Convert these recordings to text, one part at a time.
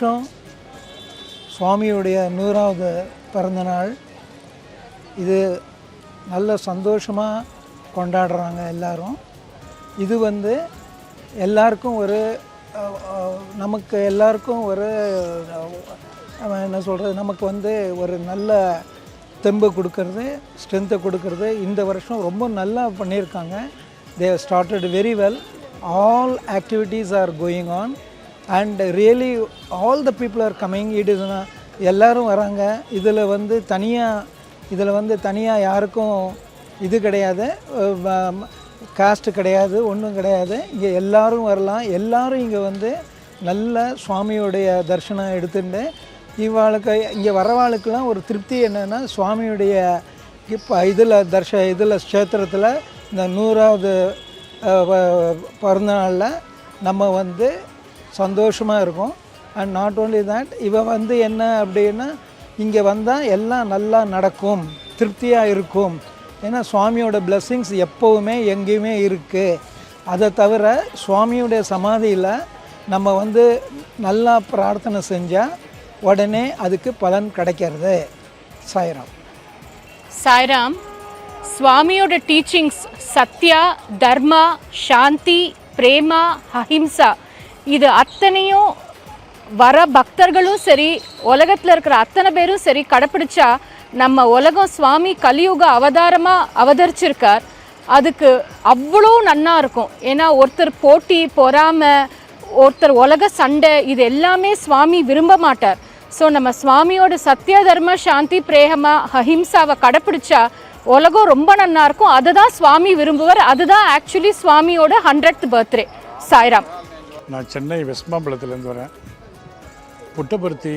வருஷம் சுவாமியுடைய நூறாவது பிறந்தநாள் இது நல்ல சந்தோஷமாக கொண்டாடுறாங்க எல்லாரும். இது வந்து எல்லாருக்கும் ஒரு நமக்கு எல்லாருக்கும் ஒரு என்ன சொல்கிறது நமக்கு வந்து ஒரு நல்ல தெம்பு கொடுக்கறது ஸ்ட்ரென்த்தை கொடுக்கறது. இந்த வருஷம் ரொம்ப நல்லா பண்ணியிருக்காங்க. They started very well all activities are going on and really all the people are coming it is எல்லாரும் வராங்க. இதில் வந்து தனியாக இதில் வந்து தனியாக யாருக்கும் இது கிடையாது. காஸ்ட்டு கிடையாது. ஒன்றும் கிடையாது. இங்கே எல்லோரும் வரலாம். எல்லோரும் இங்கே வந்து நல்ல சுவாமியுடைய தரிசனம் எடுத்துட்டு இவாளுக்கு இங்கே வரவாளுக்கெல்லாம் ஒரு திருப்தி என்னென்னா சுவாமியுடைய இப்போ இதில் தர்ஷ இதில் க்ஷேத்திரத்தில் இந்த நூறாவது வ- பிறந்தநாளில் நம்ம வந்து சந்தோஷமாக இருக்கும். அண்ட் நாட் ஓன்லி தேட் இவன் வந்து என்ன அப்படின்னா இங்கே வந்தால் எல்லாம் நல்லா நடக்கும் திருப்தியாக இருக்கும். ஏன்னா சுவாமியோட blessings எப்போவுமே எங்கேயுமே இருக்குது அதை தவிர சுவாமியுடைய சமாதியில் நம்ம வந்து நல்லா பிரார்த்தனை செஞ்சால் உடனே அதுக்கு பலன் கிடைக்கிறது. சாய்ராம். சாய்ராம் சுவாமியோட டீச்சிங்ஸ் சத்யா தர்மா சாந்தி பிரேமா அஹிம்சா இது அத்தனையும் வர பக்தர்களும் சரி உலகத்தில் இருக்கிற அத்தனை பேரும் சரி கடைப்பிடிச்சா நம்ம உலகம் சுவாமி கலியுக அவதாரமாக அவதரிச்சிருக்கார். அதுக்கு அவ்வளோ நன்னா இருக்கும். ஏன்னா ஒருத்தர் போட்டி பொறாமை ஒருத்தர் உலக சண்டை இது எல்லாமே சுவாமி விரும்ப மாட்டார். ஸோ நம்ம சுவாமியோட சத்திய தர்ம சாந்தி பிரேகமா அஹிம்சாவை கடைப்பிடிச்சா உலகம் ரொம்ப நன்னா இருக்கும். அதை தான் சுவாமி விரும்புவார். அதுதான் ஆக்சுவலி சுவாமியோட ஹண்ட்ரட் பர்த்டே சாய்ராம். நான் சென்னை வெஸ்மாம்பலத்துலேருந்து வரேன். புட்டபர்த்தி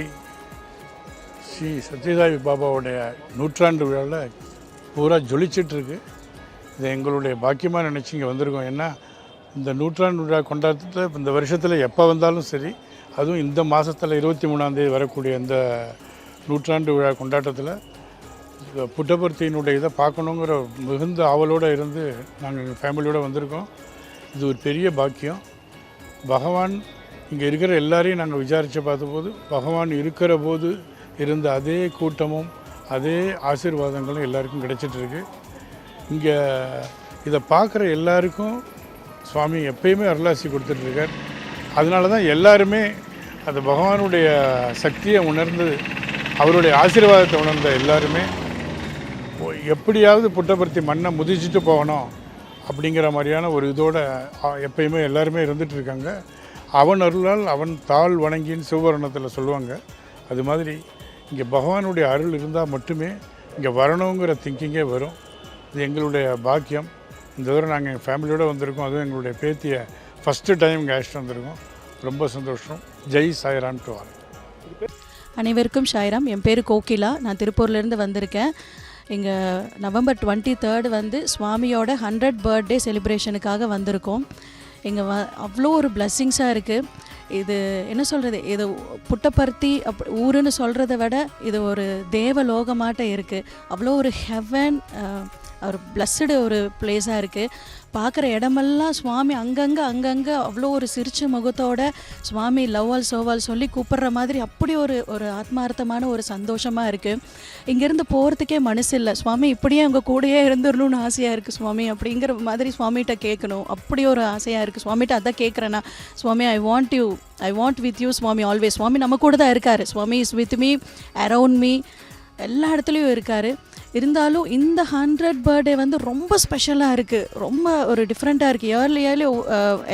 ஸ்ரீ சத்யசாயி பாபாவுடைய நூற்றாண்டு விழாவில் பூரா ஜொலிச்சிட்ருக்கு. இதை இது எங்களுடைய பாக்கியமாக நினச்சி இங்கே வந்திருக்கோம். ஏன்னா இந்த நூற்றாண்டு விழா கொண்டாட்டத்தில் இந்த வருஷத்தில் எப்போ வந்தாலும் சரி அதுவும் இந்த மாதத்தில் இருபத்தி மூணாந்தேதி வரக்கூடிய இந்த நூற்றாண்டு விழா கொண்டாட்டத்தில் புட்டபர்த்தியினுடைய இதை பார்க்கணுங்கிற மிகுந்த ஆவலோடு இருந்து நாங்கள் எங்கள் ஃபேமிலியோடு வந்திருக்கோம். இது ஒரு பெரிய பாக்கியம். பகவான் இங்கே இருக்கிற எல்லாரையும் நாங்கள் விசாரித்து பார்த்தபோது பகவான் இருக்கிற போது இருந்த அதே கூட்டமும் அதே ஆசீர்வாதங்களும் எல்லாருக்கும் கிடைச்சிட்ருக்கு இங்கே இதை பார்க்குற எல்லாருக்கும் சுவாமி எப்பயுமே அருளாசி கொடுத்துட்ருக்கார் அதனால தான் எல்லாருமே அந்த பகவானுடைய சக்தியை உணர்ந்து அவருடைய ஆசீர்வாதத்தை உணர்ந்த எல்லாருமே எப்படியாவது புட்டபர்த்தி மண்ணை முதிச்சுட்டு போகணும். அப்படிங்கிற மாதிரியான ஒரு இதோட எப்பயுமே எல்லாருமே இருந்துட்டு இருக்காங்க. அவன் அருளால் அவன் தாழ் வணங்கின்னு சிவவரணத்தில் சொல்லுவாங்க. அது மாதிரி இங்கே பகவானுடைய அருள் இருந்தால் மட்டுமே இங்கே வரணுங்கிற திங்கிங்கே வரும். இது எங்களுடைய பாக்கியம். இந்த தடவை நாங்கள் எங்கள் ஃபேமிலியோடு வந்திருக்கோம். அதுவும் எங்களுடைய பேத்தியை ஃபஸ்ட்டு டைம் இங்கே அழைச்சிட்டு வந்திருக்கோம். ரொம்ப சந்தோஷம். ஜெய் சாய்ராம் டு ஆல் அனைவருக்கும் ஷாய்ராம் என் பேர் கோகிலா. நான் திருப்பூர்லேருந்து வந்திருக்கேன். எங்கள் நவம்பர் டுவெண்ட்டி தேர்ட் வந்து சுவாமியோட ஹண்ட்ரட் பர்த்டே செலிப்ரேஷனுக்காக வந்திருக்கோம். இங்கே வ அவ்வளோ ஒரு பிளெஸ்ஸிங்ஸாக இருக்குது இது என்ன சொல்கிறது இது புட்டபர்த்தி அப் ஊருன்னு சொல்கிறத விட இது ஒரு தேவலோகமாட்ட இருக்குது அவ்வளோ ஒரு ஹெவன் ஒரு பிளஸ்டு ஒரு பிளேஸாக இருக்குது பார்க்குற இடமெல்லாம் சுவாமி அங்கங்கே அங்கங்கே அவ்வளோ ஒரு சிரிச்ச முகத்தோட சுவாமி லவ்வால் சோவால் சொல்லி கூப்பிடுற மாதிரி அப்படி ஒரு ஒரு ஆத்மார்த்தமான ஒரு சந்தோஷமாக இருக்குது இங்கேருந்து போகிறதுக்கே மனசு இல்லை. சுவாமி இப்படியே உங்கள் கூடயே இருந்துடணும்னு ஆசையாக இருக்குது சுவாமி. அப்படிங்கிற மாதிரி சுவாமிகிட்ட கேட்கணும். அப்படி ஒரு ஆசையாக இருக்குது சுவாமிகிட்ட அதான் கேட்குறேன்னா Swami I want you I want with you Swami always Swami நம்ம கூட தான் இருக்கார். Swami is with me around me எல்லா இடத்துலையும் இருக்கார். இருந்தாலும் இந்த ஹண்ட்ரட் பர்த்டே வந்து ரொம்ப ஸ்பெஷலாக இருக்குது ரொம்ப ஒரு டிஃப்ரெண்ட்டாக இருக்குது இயர்லி இயர்லி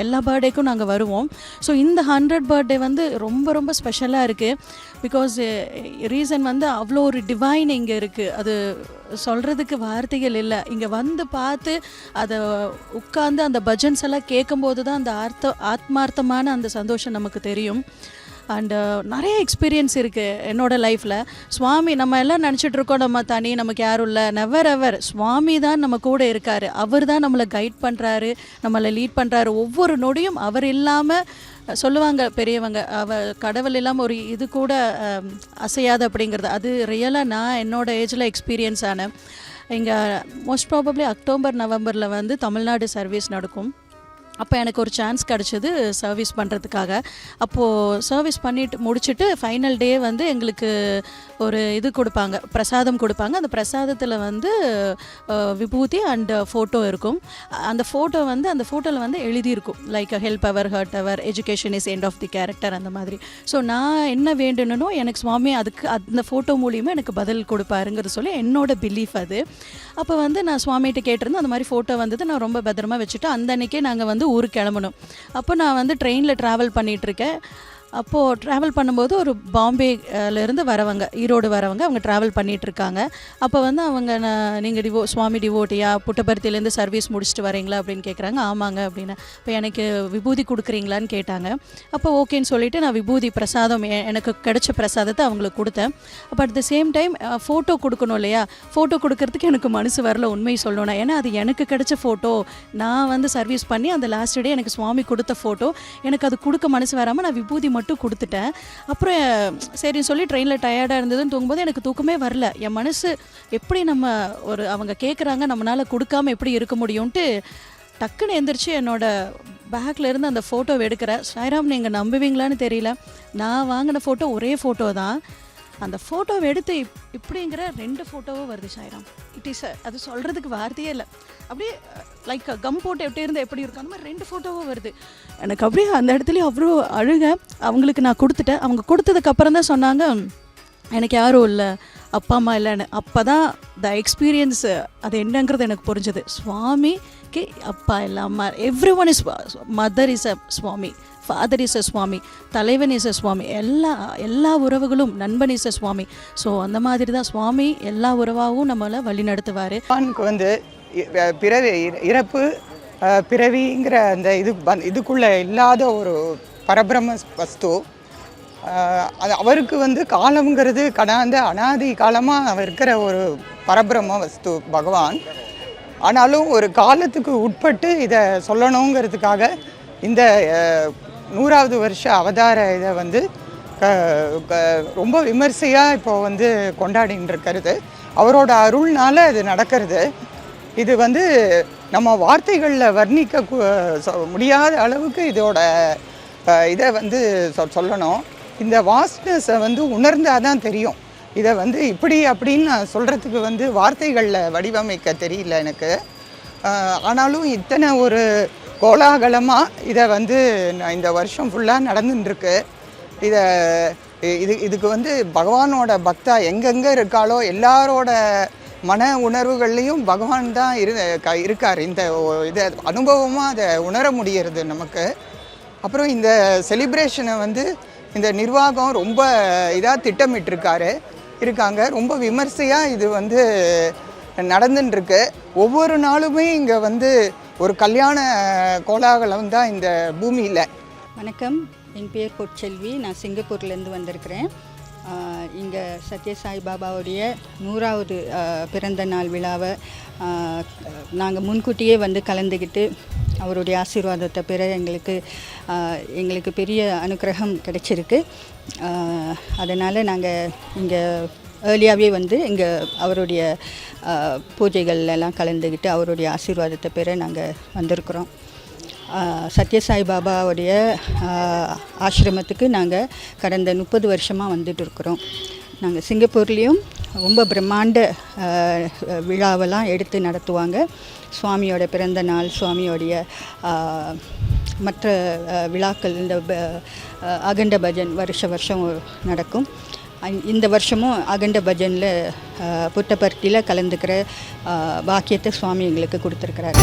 எல்லா பர்த்டேக்கும் நாங்கள் வருவோம். ஸோ இந்த ஹண்ட்ரட் பர்த்டே வந்து ரொம்ப ரொம்ப ஸ்பெஷலாக இருக்குது பிகாஸ் ரீசன் வந்து அவ்வளோ ஒரு டிவைன் இங்கே இருக்குது அது சொல்கிறதுக்கு வார்த்தைகள் இல்லை. இங்கே வந்து பார்த்து அதை உட்காந்து அந்த பஜன்ஸ் எல்லாம் கேட்கும்போது தான் அந்த ஆர்த்த ஆத்மார்த்தமான அந்த சந்தோஷம் நமக்கு தெரியும். அண்டு uh, நிறைய எக்ஸ்பீரியன்ஸ் இருக்குது என்னோட லைஃப்பில் சுவாமி நம்ம எல்லாம் நினச்சிட்டு இருக்கோம் நம்ம தனி நமக்கு யாரும் இல்லை. நெவர் எவர் சுவாமி தான் நம்ம கூட இருக்கார். அவர் தான் நம்மளை கைட் பண்ணுறாரு நம்மளை லீட் பண்ணுறாரு ஒவ்வொரு நொடியும் அவர் இல்லாமல் சொல்லுவாங்க பெரியவங்க அவ கடவுள் இல்லாமல் ஒரு இது கூட அசையாது அப்படிங்கிறது. அது ரியலாக நான் என்னோட ஏஜில் எக்ஸ்பீரியன்ஸ் ஆனேன். இங்கே மோஸ்ட் ப்ராபப்ளி அக்டோபர் நவம்பரில் வந்து தமிழ்நாடு சர்வீஸ் நடக்கும். அப்போ எனக்கு ஒரு சான்ஸ் கிடச்சிது சர்வீஸ் பண்ணுறதுக்காக அப்போது சர்வீஸ் பண்ணிட்டு முடிச்சுட்டு ஃபைனல் டே வந்து எங்களுக்கு ஒரு இது கொடுப்பாங்க பிரசாதம் கொடுப்பாங்க. அந்த பிரசாதத்தில் வந்து விபூதி அண்ட் ஃபோட்டோ இருக்கும். அந்த ஃபோட்டோ வந்து அந்த ஃபோட்டோவில் வந்து எழுதியிருக்கும். Like help ever hurt ever education is end of the character அந்த மாதிரி. ஸோ நான் என்ன வேண்டுனனோ எனக்கு சுவாமி அதுக்கு அந்த ஃபோட்டோ மூலியமாக எனக்கு பதில் கொடுப்பாருங்கிறது சொல்லி என்னோட பிலீஃப் அது. அப்போ வந்து நான் சுவாமிகிட்ட கேட்டிருந்தேன் அந்த மாதிரி ஃபோட்டோ வந்தது நான் ரொம்ப பத்திரமா வச்சுட்டு அந்த அன்னைக்கே நாங்கள் வந்து ஊருக்கு கிளம்பணும். அப்போ நான் வந்து ட்ரெயினில் ட்ராவல் பண்ணிகிட்ருக்கேன் அப்போது ட்ராவல் பண்ணும்போது ஒரு பாம்பேலேருந்து வரவங்க ஈரோடு வரவங்க அவங்க ட்ராவல் பண்ணிகிட்ருக்காங்க அப்போ வந்து அவங்க நான் நீங்கள் டிவோ சுவாமி டிவோட்டியா புட்டபர்த்திலேருந்து சர்வீஸ் முடிச்சுட்டு வரீங்களா அப்படின்னு கேட்குறாங்க. ஆமாங்க அப்படின்னு. இப்போ எனக்கு விபூதி கொடுக்குறீங்களான்னு கேட்டாங்க. அப்போ ஓகேன்னு சொல்லிவிட்டு நான் விபூதி பிரசாதம் எனக்கு கிடைச்ச பிரசாதத்தை அவங்களுக்கு கொடுத்தேன். அப்போ at the same time photo கொடுக்கணும் இல்லையா? ஃபோட்டோ கொடுக்கறதுக்கு எனக்கு மனசு வரல உண்மை சொல்லணும் ஏன்னா அது எனக்கு கிடைச்ச ஃபோட்டோ நான் வந்து சர்வீஸ் பண்ணி அந்த லாஸ்ட் டே எனக்கு சுவாமி கொடுத்த ஃபோட்டோ எனக்கு அது கொடுக்க மனசு வராமல் நான் விபூதி மட்டும் கொடுத்துட்டேன். அப்புறம் சரின்னு சொல்லி ட்ரெயினில் டயர்டாக இருந்ததுன்னு தூங்கும்போது எனக்கு தூக்கமே வரல. என் மனசு எப்படி நம்ம ஒரு அவங்க கேட்குறாங்க நம்மளால் கொடுக்காம எப்படி இருக்க முடியும்ன்ட்டு டக்குன்னு எந்திரிச்சு என்னோட பேக்கில் இருந்து அந்த ஃபோட்டோவை எடுக்கிறேன். சாய்ராம் நீங்கள் நம்புவீங்களான்னு தெரியல. நான் வாங்கின ஃபோட்டோ ஒரே ஃபோட்டோ தான். அந்த ஃபோட்டோவை எடுத்து இப் இப்படிங்கிற ரெண்டு ஃபோட்டோவும் வருது சாய்ராம். இட் இஸ் அது சொல்கிறதுக்கு வார்த்தையே இல்லை. அப்படியே லைக் கம் போட்டு எப்படி இருந்தால் எப்படி இருக்கும்? அந்த மாதிரி ரெண்டு ஃபோட்டோவும் வருது. எனக்கு அப்படியே அந்த இடத்துலையும் அவ்வளோ அழுக. அவங்களுக்கு நான் கொடுத்துட்டேன். அவங்க கொடுத்ததுக்கப்புறம் தான் சொன்னாங்க எனக்கு யாரும் இல்லை. அப்பா அம்மா இல்லைன்னு. அப்போ தான் த எக்ஸ்பீரியன்ஸ் அது என்னங்கிறது எனக்கு புரிஞ்சது. சுவாமிக்கு அப்பா இல்லை அம்மா everyone is mother is a Swami. Father is Swami தலைவன் இஸ் சுவாமி எல்லா எல்லா உறவுகளும் நண்பன் இஸ் சுவாமி ஸோ அந்த மாதிரி தான் சுவாமி எல்லா உறவாகவும் நம்மளை வழி நடத்துவார். பகவானுக்கு வந்து இ- பிறவி இறப்பு பிறவிங்கிற அந்த இது இதுக்குள்ளே இல்லாத ஒரு பரபிரம வஸ்து. அது அவருக்கு வந்து காலம்ங்கிறது கடாந்த அனாதி காலமாக அவர் இருக்கிற ஒரு பரபிரம வஸ்து பகவான். ஆனாலும் ஒரு காலத்துக்கு உட்பட்டு இதை சொல்லணுங்கிறதுக்காக இந்த நூறாவது வருஷ அவதார இதை வந்து க க- ரொம்ப விமர்சையாக இப்போ வந்து கொண்டாடின்னு இருக்கிறது அவரோட அருள்னால இது நடக்கிறது. இது வந்து நம்ம வார்த்தைகளில் வர்ணிக்க முடியாத அளவுக்கு இதோட இதை வந்து சொ- சொல்லணும். இந்த வாஸ்ட்னஸை வந்து உணர்ந்தாதான் தான் தெரியும். இதை வந்து இப்படி அப்படின்னு நான் சொல்கிறதுக்கு வந்து வார்த்தைகளில் வடிவமைக்க தெரியல எனக்கு. ஆனாலும் இத்தனை ஒரு கோலாகலமாக இதை வந்து இந்த வருஷம் ஃபுல்லாக நடந்துட்டுருக்கு. இதை இது இதுக்கு வந்து பகவானோட பக்தா எங்கெங்கே இருக்காளோ எல்லாரோட மன உணர்வுகள்லையும் பகவான் தான் இரு க இருக்கார். இந்த இதை அனுபவமாக அதை உணர முடியறது நமக்கு. அப்புறம் இந்த செலிப்ரேஷனை வந்து இந்த நிர்வாகம் ரொம்ப இதாக திட்டமிட்டிருக்காரு. இருக்காங்க. ரொம்ப விமர்சையாக இது வந்து நடந்துட்டுருக்கு. ஒவ்வொரு நாளுமே இங்கே வந்து ஒரு கல்யாண கோலாகலம் தான் இந்த பூமியில். வணக்கம். என் பேர் பொற்செல்வி. நான் சிங்கப்பூர்லேருந்து வந்திருக்கிறேன். இங்கே சத்யசாய் பாபாவுடைய நூறாவது பிறந்த நாள் விழாவை நாங்கள் முன்கூட்டியே வந்து கலந்துக்கிட்டு அவருடைய ஆசீர்வாதத்தை பெற எங்களுக்கு எங்களுக்கு பெரிய அனுக்கிரகம் கிடைச்சிருக்கு. அதனால் நாங்கள் இங்கே ஏர்லியாகவே வந்து இங்கே அவருடைய ஆஹ், பூஜைகள் எல்லாம் கலந்துக்கிட்டு அவருடைய ஆசீர்வாதத்தை பெற நாங்கள் வந்திருக்கிறோம். சத்யசாய் பாபாவுடைய ஆசிரமத்துக்கு நாங்கள் கடந்த முப்பது வருஷமாக வந்துட்டு இருக்கிறோம். நாங்கள் சிங்கப்பூர்லேயும் ரொம்ப பிரம்மாண்ட விழாவெல்லாம் எடுத்து நடத்துவாங்க. சுவாமியோட பிறந்த நாள் சுவாமியோடைய மற்ற விழாக்கள் இந்த அகண்ட பஜன் வருஷ வருஷம் நடக்கும். இந்த வருஷமும் அகண்ட பஜனில் புட்டபர்த்தியில் கலந்துக்கிற பாக்கியத்தை சுவாமி எங்களுக்கு கொடுத்துருக்குறாரு.